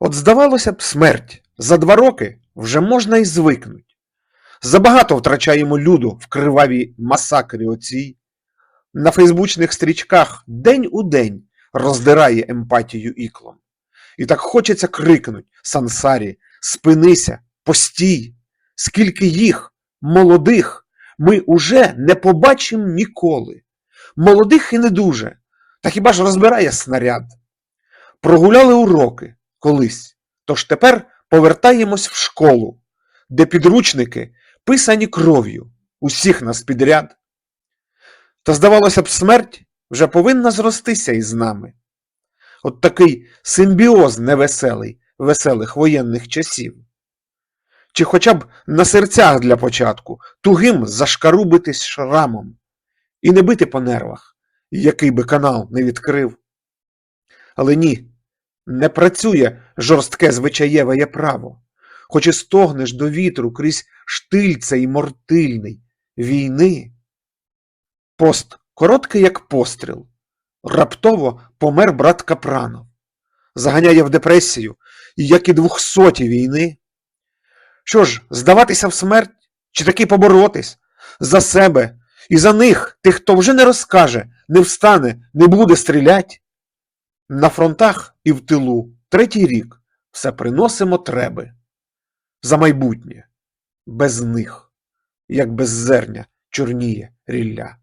От здавалося б, смерть за два роки вже можна й звикнуть. Забагато втрачаємо люду в кривавій масакрі оцій. На фейсбучних стрічках день у день роздирає емпатію іклом. І так хочеться крикнуть сансарі, спинися, постій, скільки їх, молодих, ми уже не побачимо ніколи. Молодих і не дуже, та хіба ж розбирає снаряд. Прогуляли уроки колись, тож тепер повертаємось в школу, де підручники писані кров'ю усіх нас підряд. Та, здавалося б, смерть вже повинна зростися із нами. От такий симбіоз невеселий веселих воєнних часів. Чи хоча б на серцях для початку тугим зашкарубитись шрамом і не бити по нервах, який би канал не відкрив. Але ні, не працює жорстке звичаєве право, хоч і стогнеш до вітру крізь штиль цей мортильний війни. Пост короткий, як постріл. Раптово помер брат Капранов. Заганяє в депресію, як і двохсоті війни. Що ж, здаватися в смерть, чи таки поборотись за себе і за них, тих, хто вже не розкаже, не встане, не буде стрілять? На фронтах і в тилу третій рік все приносимо треби. За майбутнє, без них, як без зерня чорніє рілля.